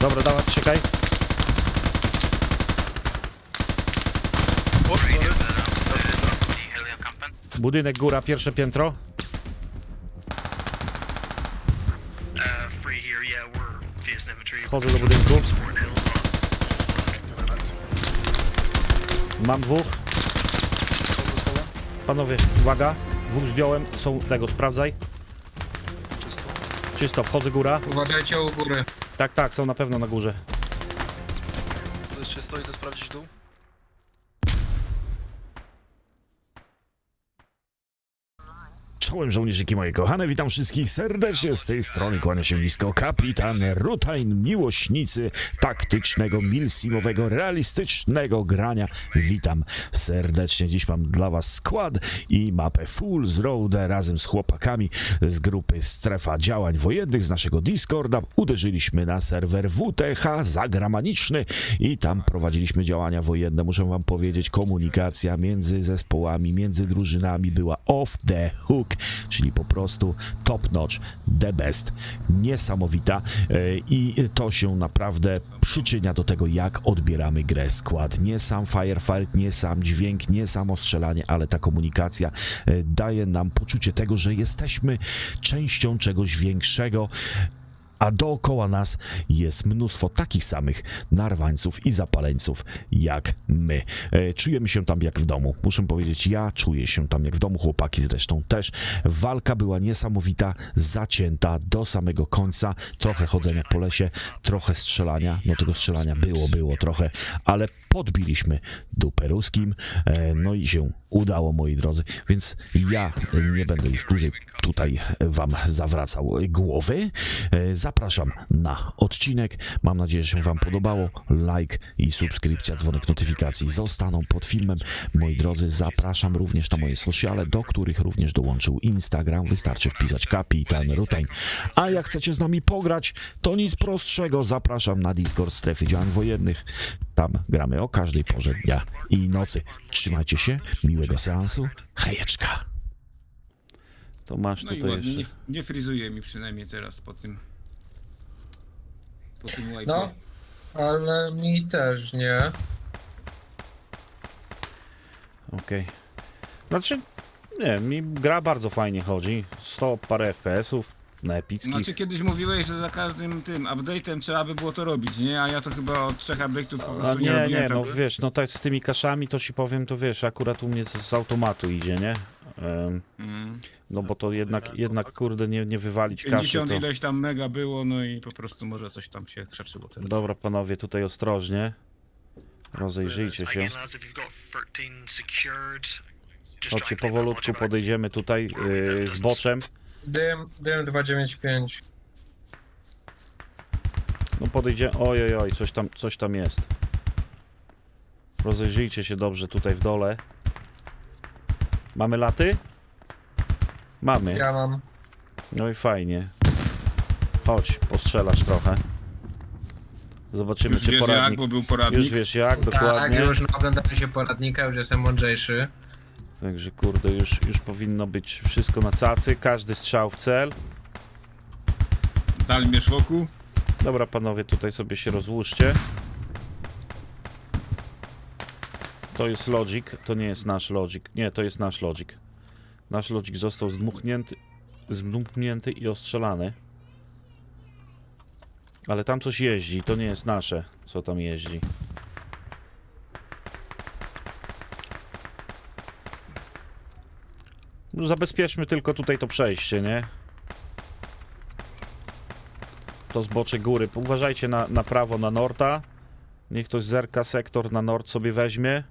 Dobra, dawaj, czekaj. Budynek góra, pierwsze piętro. Wchodzę do budynku. Mam dwóch. Panowie, uwaga. Dwóch zdjąłem. Są tego, sprawdzaj. Czysto. Czysto, wchodzę góra. Uważajcie u góry. Tak, tak, są na pewno na górze. To jest czysto, idę sprawdzić dół. Czołem żołnierzyki moje kochane, witam wszystkich serdecznie z tej strony, kłania się nisko kapitan Rutain, miłośnicy taktycznego, milsimowego, realistycznego grania. Witam serdecznie, dziś mam dla was skład i mapę Fool's Road razem z chłopakami z grupy Strefa Działań Wojennych z naszego Discorda. Uderzyliśmy na serwer WTH zagramaniczny i tam prowadziliśmy działania wojenne. Muszę wam powiedzieć, komunikacja między zespołami, między drużynami była off the hook, czyli po prostu top notch, the best, niesamowita e, i to się naprawdę przyczynia do tego, jak odbieramy grę skład. Nie sam firefight, nie sam dźwięk, nie samo strzelanie, ale ta komunikacja e, daje nam poczucie tego, że jesteśmy częścią czegoś większego, a dookoła nas jest mnóstwo takich samych narwańców i zapaleńców jak my. E, czujemy się tam jak w domu. Muszę powiedzieć, ja czuję się tam jak w domu, chłopaki zresztą też. Walka była niesamowita, zacięta do samego końca. Trochę chodzenia po lesie, trochę strzelania. No tego strzelania było, było trochę, ale podbiliśmy dupę ruskim. E, no i się udało, moi drodzy. Więc ja nie będę już dłużej tutaj wam zawracał głowy. E, Zapraszam na odcinek. Mam nadzieję, że się wam podobało. Like i subskrypcja, dzwonek notyfikacji zostaną pod filmem. Moi drodzy, zapraszam również na moje sociale, do których również dołączył Instagram. Wystarczy wpisać kapitan Rutain. A jak chcecie z nami pograć, to nic prostszego. Zapraszam na Discord Strefy Działań Wojennych. Tam gramy o każdej porze dnia i nocy. Trzymajcie się, miłego seansu. Hejeczka! To masz No i tutaj ładnie, nie, jeszcze. nie frizuje mi przynajmniej teraz po tym. Po tym łajpie. No, ale mi też nie. Okej. Znaczy, nie, mi gra bardzo fajnie chodzi. 100 parę FPS-ów na epickich. Znaczy kiedyś mówiłeś, że za każdym tym update'em trzeba by było to robić, nie? A ja to chyba od trzech update'ów po A prostu nie, nie, robiłem nie, no tego. wiesz, no tak z tymi kaszami to ci powiem, to wiesz, akurat u mnie z, z automatu idzie, nie? Em, Mm. no bo to jednak, jednak kurde, nie, nie wywalić kaszy 50 to... ileś tam mega było, no i po prostu może coś tam się krzaczyło teraz. Dobra, panowie, tutaj ostrożnie. Rozejrzyjcie się. Again, lads, if you've got 13 secured, just Chodźcie, powolutku podejdziemy tutaj yy, z boczem. Dym, dym 295. No podejdzie. Oj, oj, coś tam, coś tam jest. Rozejrzyjcie się dobrze tutaj w dole. Mamy laty? Mamy. Ja mam. No i fajnie. Chodź, postrzelasz trochę. Zobaczymy, Już czy wiesz poradnik. jak, bo był poradnik. Już wiesz jak, Tak, dokładnie. już oglądałem się poradnika, już jestem mądrzejszy. Także kurde, już, już powinno być wszystko na cacy. Każdy strzał w cel. Dal mierz wokół. Dobra, panowie, tutaj sobie się rozłóżcie. To jest Logic, to nie jest nasz Logic. Nie, to jest nasz Logic. Nasz Logic został zdmuchnięty, zdmuchnięty i ostrzelany. Ale tam coś jeździ, to nie jest nasze, co tam jeździ. Zabezpieczmy tylko tutaj to przejście, nie? To zbocze góry. Uważajcie na, na prawo, na Norta. Niech ktoś zerka sektor na Nord sobie weźmie.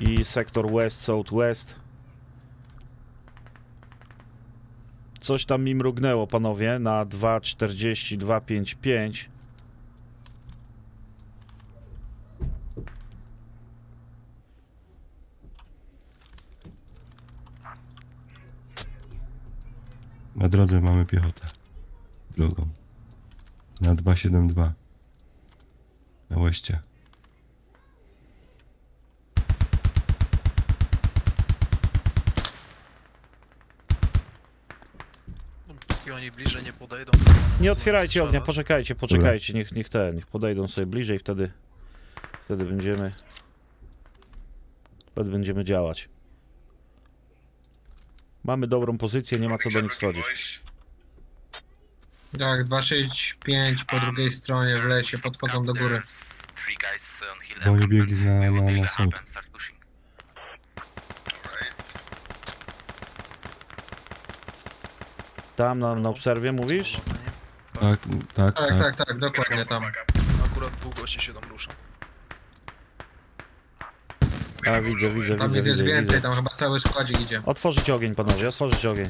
I sektor West, Southwest. Coś tam mi mrugnęło, panowie, na 2.40, Na drodze mamy piechotę. Drugą. Na 272. Na łeście. You oni bliżej nie podejdą. Nie otwierajcie ognia, poczekajcie, poczekajcie, niech, niech ten, niech podejdą sobie bliżej, wtedy, wtedy będziemy, wtedy będziemy działać. Mamy dobrą pozycję, nie ma co do nich schodzić. Tak, 265 po drugiej stronie w lesie, podchodzą do góry. Bo oni biegli na, na, na sąd. pushing. Tam na, na obserwie mówisz? Tak, tak, Tak, tak. tak, tak, dokładnie tam. Akurat dwóch gości się tam rusza. A widzę, widzę, Tam widzę, ich jest widzę, więcej, widzę. tam chyba cały składzik idzie. Otworzyć ogień, panowie, otworzyć ogień.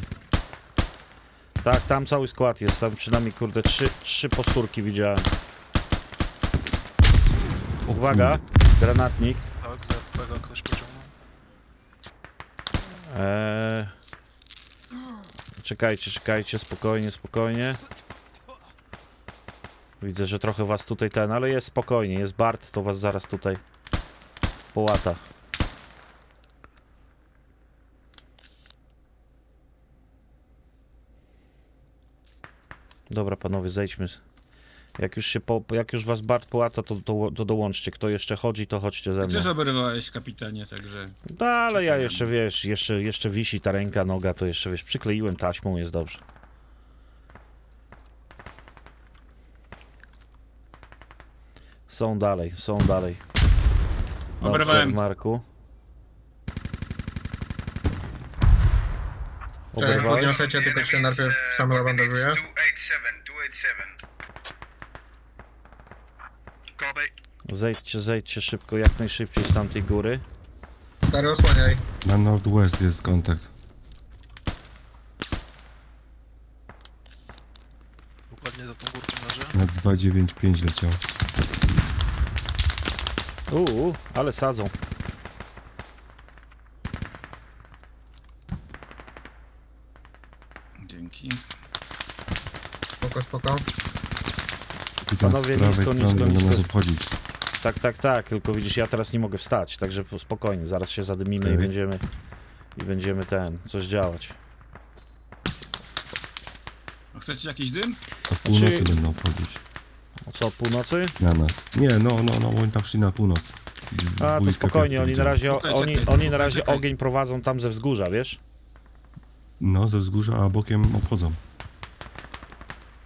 Tak, tam cały skład jest, tam przynajmniej, kurde, trzy, trzy posturki widziałem. Uwaga, granatnik. Tak, z RPG ktoś pociągnął. Eee... Czekajcie, czekajcie, spokojnie, spokojnie. Widzę, że trochę was tutaj ten, ale jest spokojnie, jest Bart, to was zaraz tutaj połata. Dobra, panowie, zejdźmy. Jak już się po, jak już was Bart połata, to, to, to dołączcie. Kto jeszcze chodzi, to chodźcie ze Ty mną. też oberwałeś kapitanie, także... No, ale ja jeszcze, wiesz, jeszcze, jeszcze wisi ta ręka, noga, to jeszcze, wiesz, przykleiłem taśmą, jest dobrze. Są dalej, są dalej. Dobrze, Oberwałem. Marku. Czekaj, Oberwałeś? podniosę cię, tylko się najpierw sam zabandażuję. 287, 287. Copy. Zejdźcie, zejdźcie szybko, jak najszybciej z tamtej góry. Stary, osłaniaj. Na Northwest jest kontakt. Dokładnie za tą górką leży. Na 295 leciał. Uuu, ale sadzą. Dzięki. Spoko, spoko. I tam Panowie, z prawej nisko, strony nisko, będą nisko. nas obchodzić. Tak, tak, tak, tylko widzisz, ja teraz nie mogę wstać, także po- spokojnie, zaraz się zadymimy i Okej. będziemy, i będziemy ten, coś działać. A Chcecie jakiś dym? Od północy Znaczy- będą obchodzić. O co, od północy? Na nas. Nie, no, no, no, oni tam szli na północ. A, to spokojnie, piątka oni na razie, Czekaj, oni, czekaj, oni na czekaj, razie czekaj. ogień prowadzą tam ze wzgórza, wiesz? No, ze wzgórza, a bokiem obchodzą.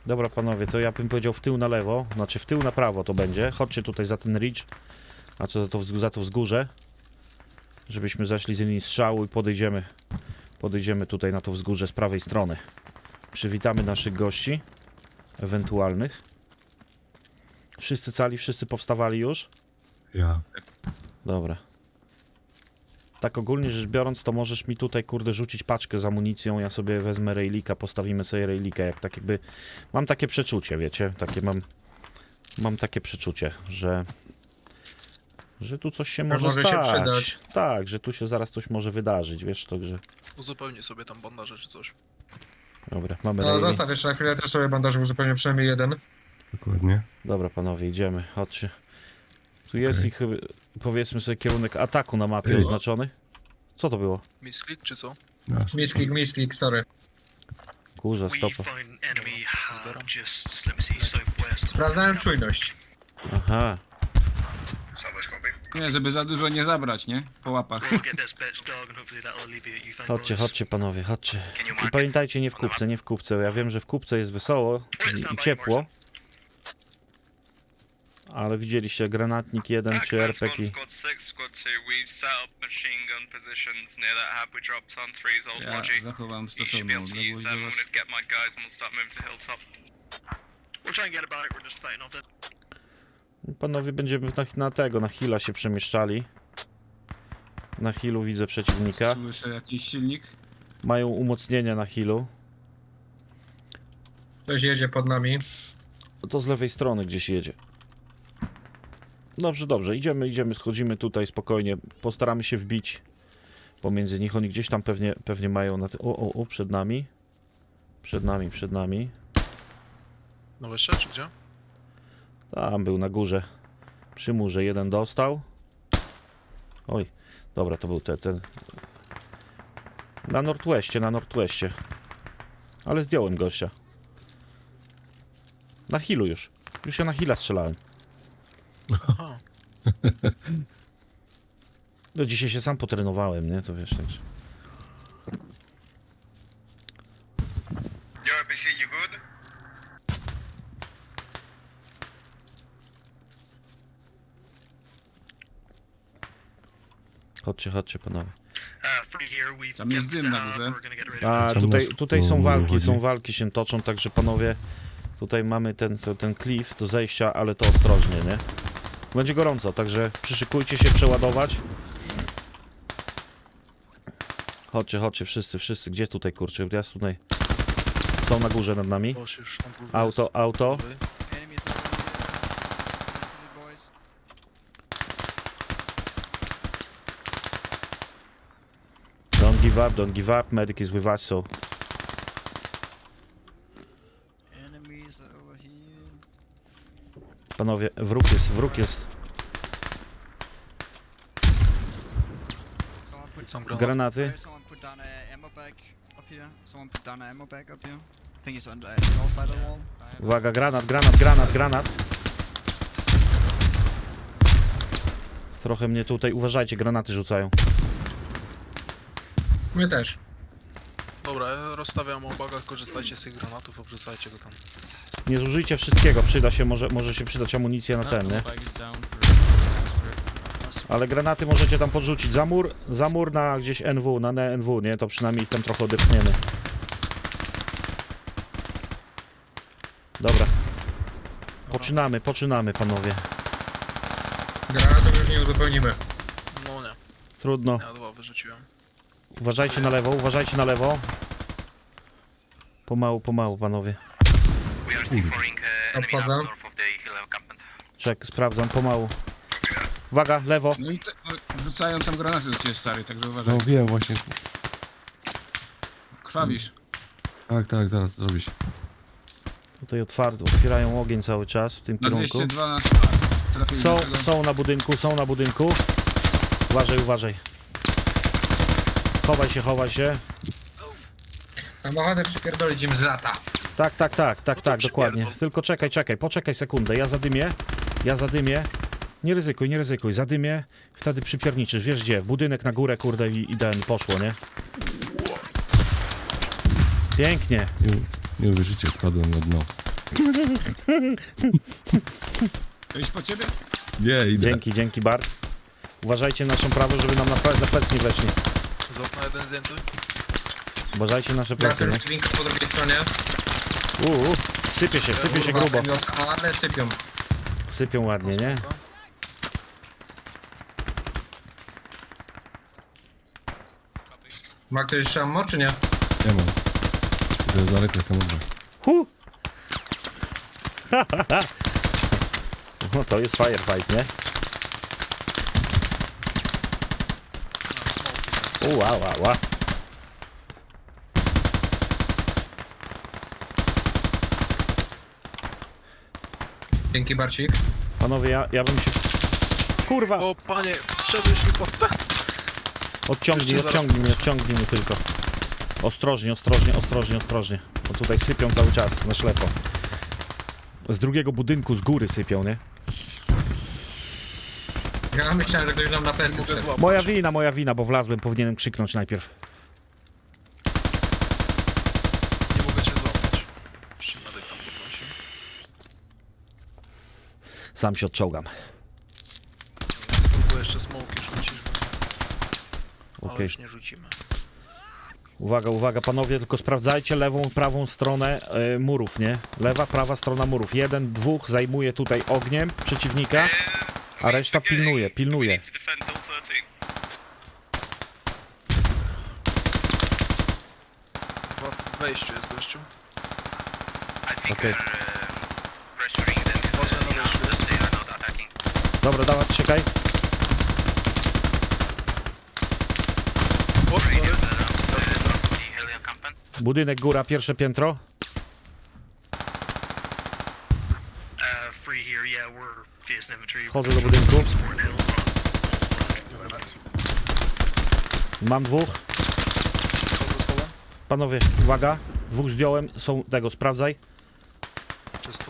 Dobra, panowie, to ja bym powiedział w tył na lewo, znaczy w tył na prawo to będzie. Chodźcie tutaj za ten ridge, a co za to, za to wzgórze, żebyśmy zaszli z linii strzału i podejdziemy, podejdziemy tutaj na to wzgórze z prawej strony. Przywitamy naszych gości, ewentualnych. Wszyscy cali, wszyscy powstawali już? Ja. Dobra. Tak ogólnie rzecz biorąc, to możesz mi tutaj, kurde, rzucić paczkę z amunicją, ja sobie wezmę rejlika, postawimy sobie rejlika, jak tak jakby... Mam takie przeczucie, wiecie, takie mam... Mam takie przeczucie, że... Że tu coś się może, może się stać. przydać. Tak, że tu się zaraz coś może wydarzyć, wiesz, to, że... Uzupełnij sobie tam bandaże czy coś. Dobra, mamy No, rejlik. zostaw jeszcze na chwilę, też sobie bandaż uzupełnię przynajmniej jeden. Dokładnie. Dobra, panowie, idziemy, chodźcie. Tu jest Okej. ich, y, powiedzmy sobie, kierunek ataku na mapie Ej. oznaczony. Co to było? Misklik czy co? Nasz. Misklik, misklik, sorry. Kurza, stopa. Sprawdzałem czujność. Aha. Nie, żeby za dużo nie zabrać, nie? Po łapach. Chodźcie, chodźcie panowie, chodźcie. I pamiętajcie, nie w kupce, nie w kupce. Ja wiem, że w kupce jest wesoło i, i ciepło. Ale widzieliście granatnik jeden czy RPG. Squad 6, Squad 2, we've set up machine gun positions near that hub we dropped on 3's old Ja logic. zachowam stosowną odległość do was. Panowie będziemy na, na tego, na hila się przemieszczali. Na hilu widzę przeciwnika. Słyszę jakiś silnik. Mają umocnienia na hilu. Ktoś jedzie pod nami. To z lewej strony gdzieś jedzie. Dobrze, dobrze. Idziemy, idziemy, schodzimy tutaj spokojnie. Postaramy się wbić pomiędzy nich. Oni gdzieś tam pewnie, pewnie mają na ty... O, o, o, przed nami. Przed nami, przed nami. No weźcie, czy gdzie? Tam był na górze. Przy murze jeden dostał. Oj, dobra, to był ten. ten. Na Northwestie, na Northwestie. Ale zdjąłem gościa. Na healu już. Już ja na heala strzelałem. Aha. No dzisiaj się sam potrenowałem, nie? To wiesz, także. Yo, PC, you good? Chodźcie, chodźcie panowie. Uh, Tam jest dym na uh, górze. A tutaj, tutaj tu są walki, są walki się toczą, także panowie, tutaj mamy ten, ten, ten cliff do zejścia, ale to ostrożnie, nie? Będzie gorąco, także przyszykujcie się przeładować. Chodźcie, chodźcie, wszyscy, wszyscy. Gdzie tutaj, kurczę? Ja tutaj... Są na górze nad nami. Auto, auto. Don't give up, don't give up. Medic is with us, so... Panowie, wróg jest, wróg jest. Someone put, Są granaty. Someone put down a ammo bag up here. Someone put down a ammo bag up here. I think he's on the north side of the wall. Uwaga, granat, granat, granat, granat. Trochę mnie tutaj, uważajcie, granaty rzucają. My też. Dobra, rozstawiam obaga, korzystajcie z tych granatów, obrzucajcie go tam. Nie zużyjcie wszystkiego, przyda się, może, może się przydać amunicja na ten, nie? Ale granaty możecie tam podrzucić. Za mur, za mur na gdzieś NW, na NW, nie? To przynajmniej ich tam trochę odepchniemy. Dobra. Poczynamy, poczynamy, panowie. Granatów już nie uzupełnimy. No nie, Trudno. ja dwa wyrzuciłem. Uważajcie na lewo, uważajcie na lewo. Pomału, pomału, panowie. We are C4ing enemy Obchodzę. now north of the hill encampment. Czek, sprawdzam, pomału. Uwaga, lewo. No i te, no, rzucają tam granaty do ciebie, stary, także uważaj. No wiem właśnie. Krwawisz. Tak, tak, zaraz zrobisz. Tutaj otwarto, otwierają ogień cały czas w tym Na kierunku. 202 nas trafili Są, do tego. są na budynku, są na budynku. Uważaj, uważaj. Chowaj się, chowaj się. Mam ochotę przypierdolić im z lata. Tak, tak, tak, tak, No tak, dokładnie. Tylko czekaj, czekaj, poczekaj sekundę. Ja zadymię, ja zadymię. Nie ryzykuj, nie ryzykuj, zadymię. Wtedy przypierniczysz, wiesz gdzie? W budynek na górę, kurde, i, i ten poszło, nie? Pięknie. Nie, uwierzycie, spadłem na dno. Iść po ciebie? Nie, idę. Dzięki, dzięki Bart. Uważajcie naszą prawą, żeby nam na, ple- na plec nie weszli. Z okna jeden zdjęty. Uważajcie nasze plecy, nie? winka po drugiej stronie. Uuu, sypie się, sypie się Kurwa, grubo. Ale sypią. Sypią ładnie, nie? Ma ktoś jeszcze ammo, czy nie? Nie mam. To jest daleko samochód. Hu! No to jest firefight, nie? U, ła, ła, Dzięki Barcik. Panowie, ja, ja bym się... Kurwa! O panie, wszedłeś mi pod... Odciągnij, Jeszcze odciągnij mnie, odciągnij mnie tylko. Ostrożnie, ostrożnie, ostrożnie, ostrożnie. Bo tutaj sypią cały czas, na ślepo. Z drugiego budynku, z góry sypią, nie? Ja myślałem, że ktoś nam na plecy wszedł. Moja wina, moja wina, bo wlazłem, powinienem krzyknąć najpierw. Nie mogę cię złapać. Medyk tam podnosi. Sam się odczołgam. Spróbuję jeszcze smoki rzucić, bo... Okej. już nie rzucimy. Uwaga, uwaga, panowie, tylko sprawdzajcie lewą, prawą stronę e, murów, nie? Lewa, prawa strona murów. Jeden, dwóch zajmuje tutaj ogniem przeciwnika, a reszta pilnuje, pilnuje. need to defend hill 13. Chyba w wejściu jest gościu. Think Okay. we're uh, pressuring them in Można the na enough wejściu. that they are not attacking. Dobra, dawaj, czekaj. Budynek, góra, pierwsze piętro. Wchodzę do budynku. Mam dwóch. Panowie, uwaga. Dwóch zdjąłem, są tego, sprawdzaj. Czysto.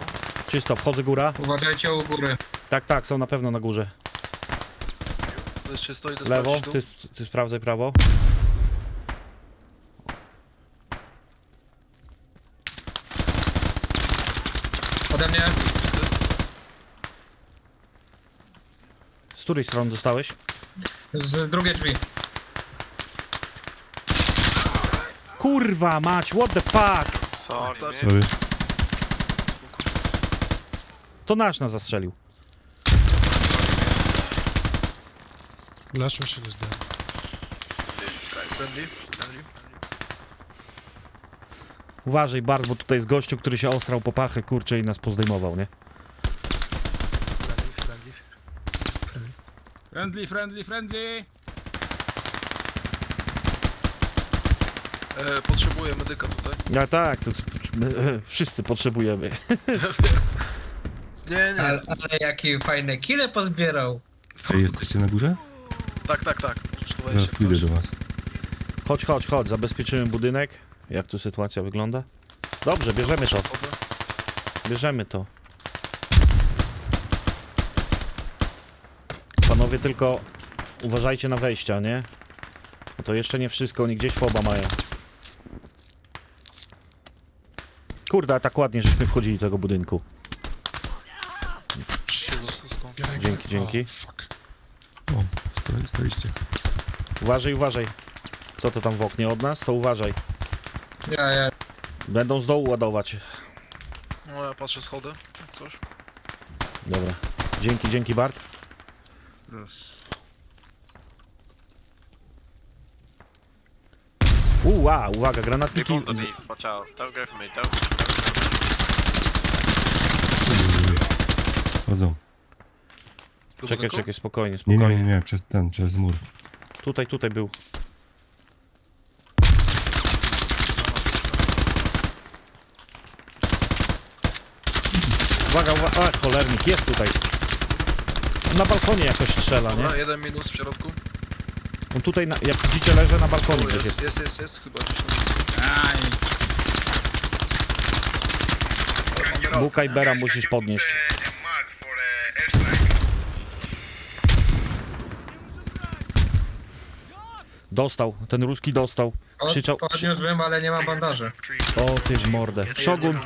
Czysto, wchodzę góra. Uważajcie u góry. Tak, tak, są na pewno na górze. To idę Lewo, sprawdzić ty, ty sprawdzaj prawo. Ode mnie. Z której strony dostałeś? Z drugiej drzwi. Kurwa mać, what the fuck? Sorry, Sorry. To nasz nas zastrzelił. Last machine is dead. Friendly, friendly. Uważaj, Bart, bo tutaj jest gościu, który się osrał po pachę, kurczę, i nas pozdejmował, nie? Friendly, friendly. Friendly, friendly, friendly! E, potrzebuję medyka tutaj. Ja tak, to, my, wszyscy potrzebujemy. Nie, nie. Ale, ale jakie fajne kile pozbierał. Ej, jesteście na górze? Tak, tak, tak. Zaraz się pójdę coś. do was. Chodź, chodź, chodź, zabezpieczymy budynek. Jak tu sytuacja wygląda? Dobrze, bierzemy to, bierzemy to. Panowie, tylko uważajcie na wejścia, nie? Bo to jeszcze nie wszystko, oni gdzieś foba mają. Kurde, a tak ładnie, żeśmy wchodzili do tego budynku. Dzięki, dzięki. Oh, fuck. O, stoi, stoiście. Uważaj, uważaj. Kto to tam w oknie od nas, to uważaj. Ja, ja. Będą z dołu ładować. No ja patrzę schody, jak coś. Dobra. Dzięki, dzięki Bart. Proszę. Uła, uwaga, granatniki. Watch out. Don't go for me. Don't. Chodzą. Czekaj, budynku? czekaj, spokojnie, Nie, spokojnie. nie, nie, nie, przez ten, przez mur. Tutaj, tutaj był. Uwaga, uwaga, a cholernik, jest tutaj. Na balkonie jakoś strzela, nie? Dobra, jeden minus w środku. On tutaj, na, jak widzicie, leży na balkonie Tu gdzieś jest, jest. jest, jest, jest, chyba gdzieś tam. Aj, Buka i Bera musisz podnieść. Dostał, ten ruski dostał. Krzyczał, krzy... podniósłbym, ale nie mam bandaży. O ty w mordę. Szogun,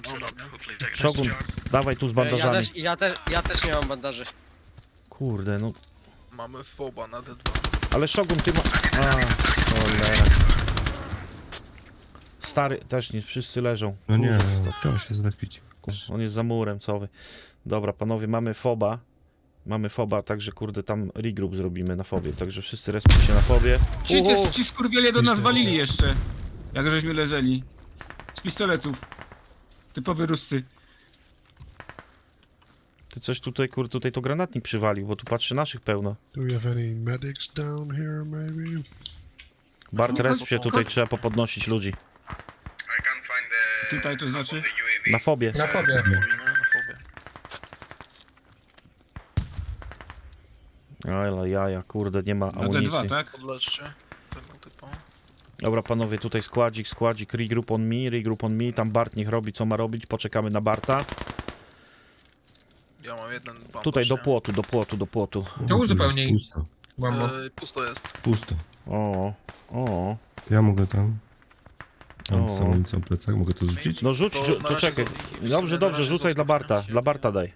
Szogun, dawaj tu z Ja bandażami. też, ja, też, ja też nie mam bandaży. Kurde, no. Mamy foba na D2. Ale Szogun, ty ma... A, cholera. Stary, też nie, wszyscy leżą. No nie, no, trzeba się zlepić. On jest za murem, co wy. Dobra, panowie, mamy foba. Mamy foba, także kurde, tam regroup zrobimy na fobie. Także wszyscy respią się na fobie. ci, ci, ci skurwiele do nas walili jeszcze. Jak żeśmy leżeli. Z pistoletów. Typowy Ruscy. Ty coś tutaj, kurde, tutaj to granatnik przywalił, bo tu patrzy naszych pełno. Do we have any medics down here, maybe? Bart resp się tutaj, trzeba popodnosić ludzi. Tutaj to znaczy? Na fobie. Na fobie. Na fobie. Ale jaja, kurde, nie ma Na amunicji. D2, tak? Tego. Dobra, panowie, tutaj składzik, składzik, regroup on me, regroup on me. Tam Bart niech robi, co ma robić. Poczekamy na Barta. Ja mam jeden bandaż, Tutaj do nie? płotu, do płotu, do płotu. To uzupełnij. Pusto, Mamo. E, pusto jest. pusto. O, o. Ja mogę tam... Mam O. amunicją plecak, mogę to zrzucić? No rzuć, To rzu- na to razie czekaj. w Dobrze, na dobrze, razie rzucaj dla Barta. Dla Barta daj.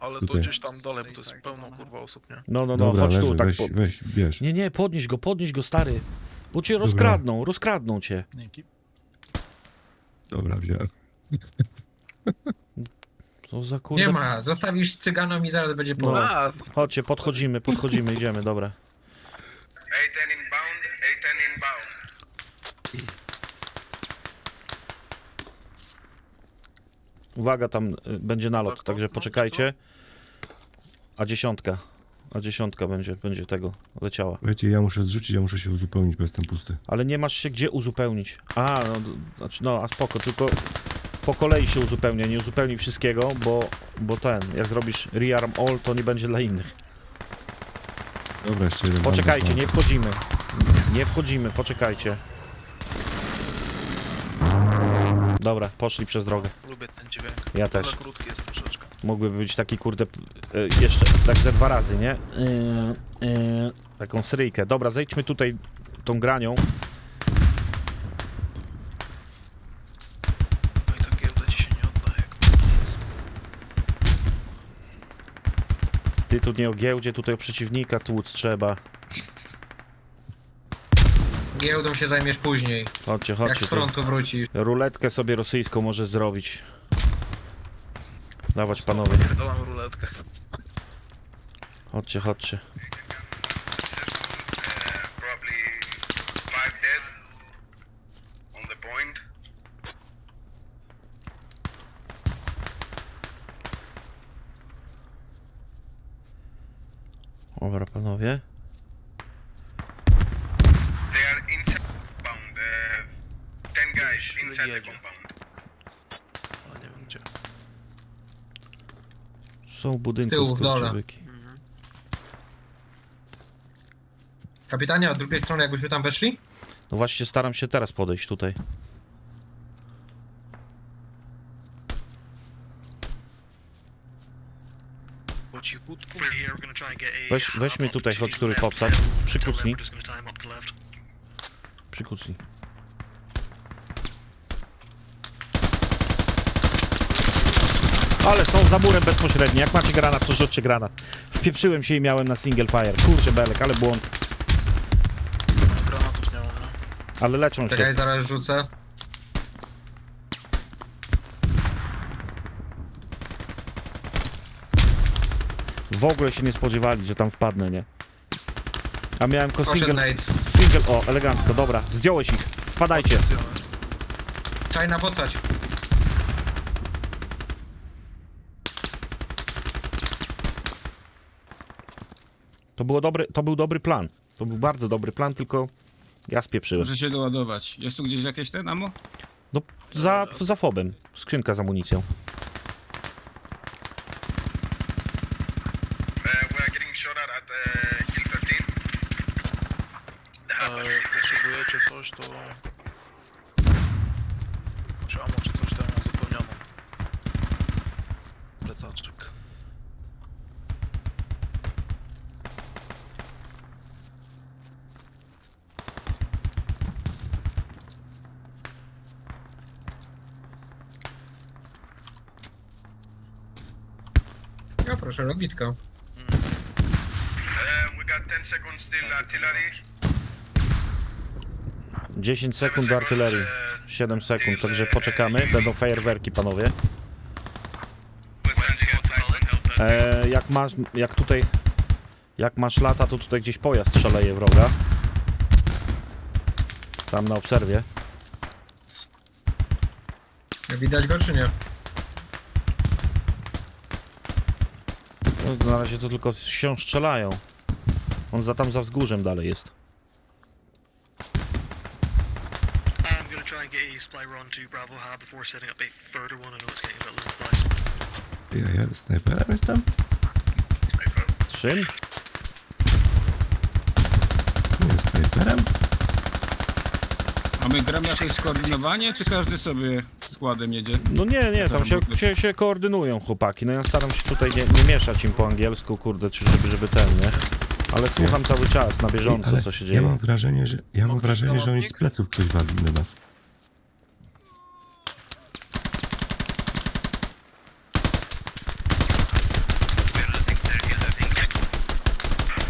Ale Tutaj. to gdzieś tam dalej, bo to jest pełno kurwa osób, nie? No, no, no, Dobra, chodź leży, tu, tak. weź, Po... weź, bierz. Nie, nie, podnieś go, podnieś go, stary. Bo cię rozkradną, rozkradną cię. Dobra, wziąłem. To za kurde. Nie ma, zostawisz cyganom i zaraz będzie po. No. A, Chodźcie, podchodzimy, podchodzimy, idziemy, dobra. A10 inbound. A10 Uwaga, tam y, będzie nalot, Tak, także no, poczekajcie. A dziesiątka. A dziesiątka będzie, będzie tego leciała. Wiecie, ja muszę zrzucić, ja muszę się uzupełnić, bo jestem pusty. Ale nie masz się gdzie uzupełnić. A, no, d- znaczy, no, a spoko, tylko po kolei się uzupełnia, nie uzupełnij wszystkiego, bo, bo ten, jak zrobisz rearm all, to nie będzie dla innych. Dobra, jeszcze jeden Poczekajcie, nie wchodzimy. Nie wchodzimy, poczekajcie. Dobra, poszli przez drogę. lubię ten dźwięk. Ja Też. też. Za krótki jest troszeczkę. Mógłby być taki kurde e, jeszcze tak ze dwa razy, nie? E, e, taką seryjkę. Dobra, zejdźmy tutaj tą granią. No i ta giełda ci się nie nic. Ty tu nie o giełdzie, tutaj o przeciwnika tłuc trzeba. Giełdą się zajmiesz później, Chodźcie, jak chodźcie. z tu. frontu wrócisz. Ruletkę sobie rosyjską możesz zrobić. Dawać panowie. Pierdolam ruletkę. Chodźcie, chodźcie. Uh, probably five dead on the point. Dobra, panowie. They are inside compound. Uh, ten guys inside the jedzie. compound. Ale nie wiem gdzie. Są budynki tyłu, w dole. skurczybyki. Kapitanie, a od drugiej strony jakbyśmy tam weszli? No właśnie staram się teraz podejść tutaj. Po cichutku. Weź, weź mnie tutaj, chodź, który. Until Przykucnij, then, we're just gonna time up to left. przykucnij. Ale są za murem bezpośrednio. Jak macie granat, to rzućcie granat. Wpieprzyłem się i miałem na single fire. Kurczę belek, ale błąd. Granatów nie mam, no. Ale leczą się. Czekaj, zaraz rzucę. W ogóle się nie spodziewali, że tam wpadnę, nie? A miałem tylko single... Nate. Single... O, elegancko, dobra. Zdjąłeś ich. Wpadajcie. Zdjąłem. Czajna postać. To, było dobry, to był dobry plan. To był bardzo dobry plan, tylko ja spieprzyłem. Muszę się doładować. Jest tu gdzieś jakieś ten? No, za, za fobem. Skrzynka z amunicją. Uh, we are getting shot at at uh, Hill 13. E, jak potrzebujecie coś, to... Czy amo, czy coś tam mam zapełnioną. Plecaczek. Ja proszę, logitka. Uh, we got 10 seconds still artillery. 10 sekund do artylerii. 7 sekund, także poczekamy. Będą fajerwerki, panowie. We're sending out light help. E, jak masz, jak tutaj, jak masz lata, to tutaj gdzieś pojazd szaleje wroga. Tam na obserwie. Widać go czy nie? No, na razie to tylko się strzelają. On za tam za wzgórzem dalej jest. I'm gonna try and get a supply run to Bravo Hub before setting up a further one. I know it's getting a bit low in supplies. Ja, ja snajperem jestem? Czym? Nie snajperem? A my gramy jakoś skoordynowanie, czy każdy sobie składem jedzie? No nie, nie, tam się, się, się koordynują chłopaki. No ja staram się tutaj nie, nie mieszać im po angielsku, kurde, czy żeby, żeby ten, nie? Ale słucham cały czas, na bieżąco, co się Ja dzieje. mam wrażenie, że, ja mam wrażenie, że oni z pleców ktoś wali do nas. We're losing the Hill 13 guys.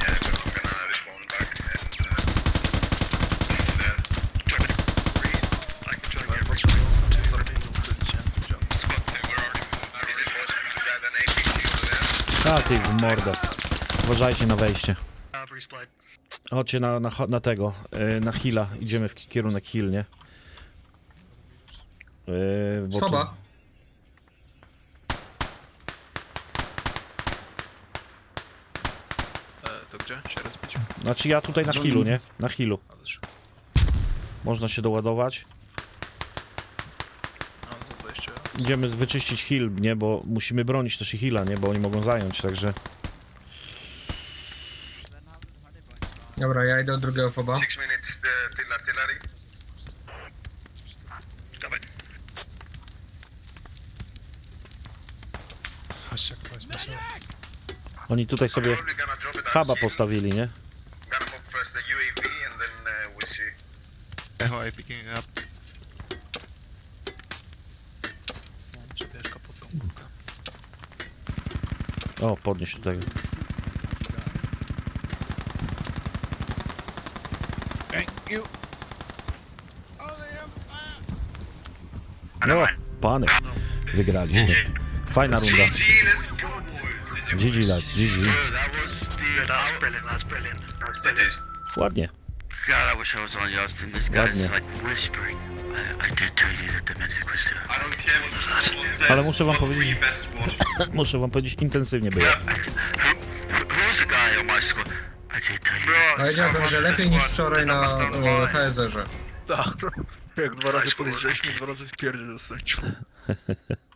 Yeah, but I'm gonna respawn back and uh, there. I can try and get Zaraz Richard. będą uchylić, nie? Squad 2, where are you? Is it possible to get an APC over there? A ty w mordę. Uważajcie na wejście. Chodźcie na, na, na tego, yy, na Hilla. Idziemy w ki- kierunek Hill, nie? Yy, bo Słaba. E, to gdzie? Się rozbić? Znaczy ja tutaj na Hillu, nie? Na Hillu. Można się doładować. A, to wejście. Idziemy wyczyścić Hill, nie? Bo musimy bronić też i Hilla, nie? Bo oni mogą zająć, także... Dobra, ja idę od drugiego foba. Six minutes uh, till artillery. Oni tutaj sobie Probably gonna drop it huba postawili, nie? Gonna first the UAV and then uh, we'll see. Ahoy, picking up. Przebieżka pod tą górkę. O, podnieś do tego. No, pany. Wygraliśmy. Fajna runda. GG, let's go boys. GG lads, GG. That was the... Yeah, that was brilliant, that's brilliant. GG. Ładnie. God, I wish I was on Justin. This Ładnie. like whispering. I, I did tell you that the medic was there. I don't care what the someone says. Ale muszę wam powiedzieć, best squad. muszę wam powiedzieć, intensywnie było. Who, who, who's the guy on my squad? Powiedziałbym, że lepiej niż wczoraj na e, HSR-ze. Tak. Jak dwa razy podejrzeliśmy, dwa razy w pierdzie dostać.